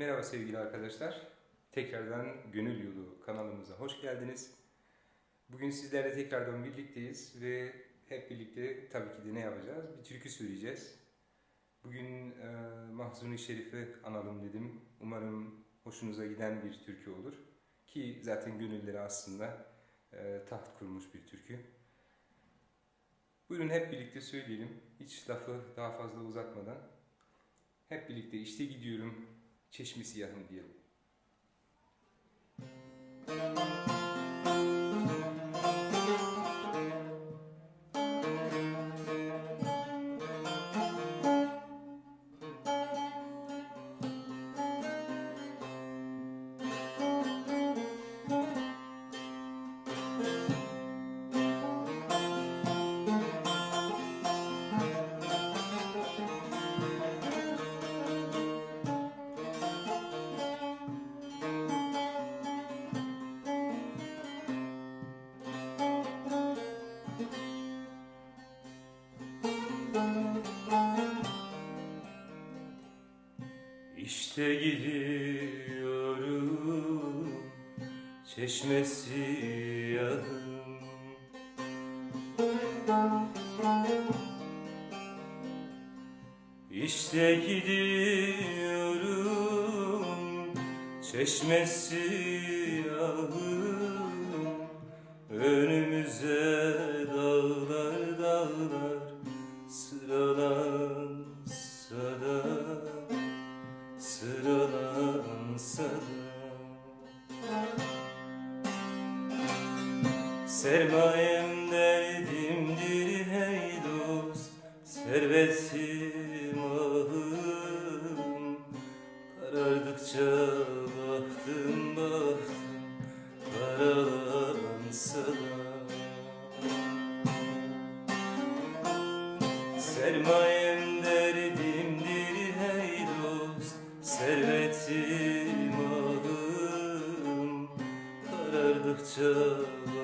Merhaba sevgili arkadaşlar. Tekrardan Gönül Yolu kanalımıza hoş geldiniz. Bugün sizlerle tekrardan birlikteyiz ve hep birlikte tabii ki de ne yapacağız? Bir türkü söyleyeceğiz. Bugün e, Mahzuni Şerif'i analım dedim. Umarım hoşunuza giden bir türkü olur. Ki zaten gönülleri aslında e, taht kurmuş bir türkü. Buyurun hep birlikte söyleyelim. Hiç lafı daha fazla uzatmadan. Hep birlikte işte gidiyorum چشمی سیاه هم دیyelim. İşte gidiyorum çeşmesi yanım İşte gidiyorum çeşmesi yanım Önümüze dağlar dağlar sıralansa Sermayem derdimdir hey dost Servetim ahım. Karardıkça baktım baktım Karalansa Sermayem derdimdir hey dost Servetim ahım. Karardıkça baktım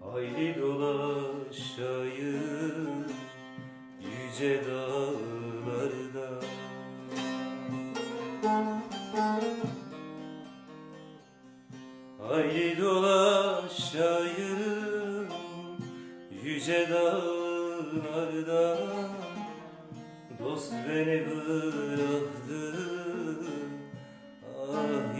Haydi dolaşayım yüce dağlarda. Haydi dolaşayım yüce dağlarda. Dost beni bıraktı ah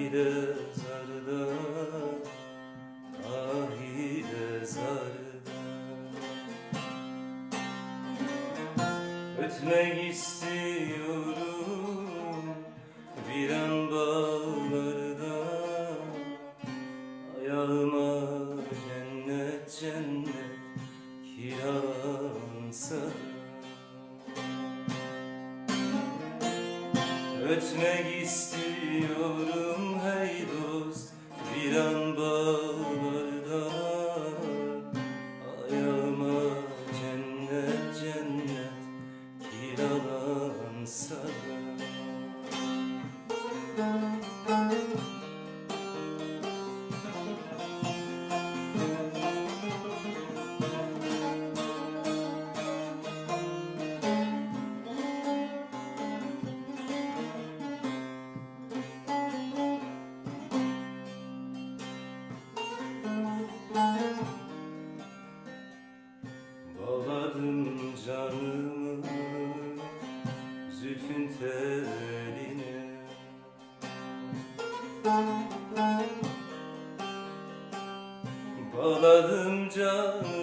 Ötmek istiyorum viran bağlarda. Ayağıma cennet cennet kiransa. Ötmek istiyorum hey dost viran bağlarda Bağladım canımı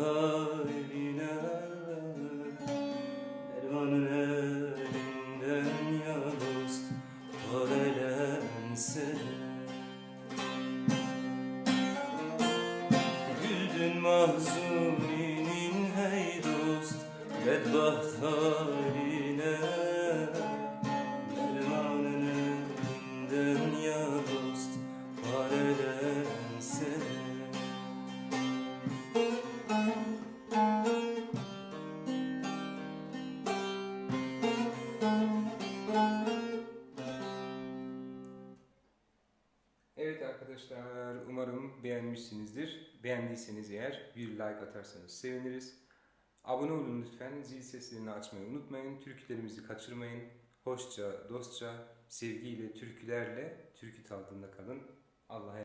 kalbine Ervanın elinden ya dost Paralense Güldün mahzuninin hey dost Bedbaht haline. Arkadaşlar umarım beğenmişsinizdir. Beğendiyseniz eğer bir like atarsanız seviniriz. Abone olun lütfen. Zil seslerini açmayı unutmayın. Türkülerimizi kaçırmayın. Hoşça, dostça, sevgiyle, türkülerle türkü tadında kalın.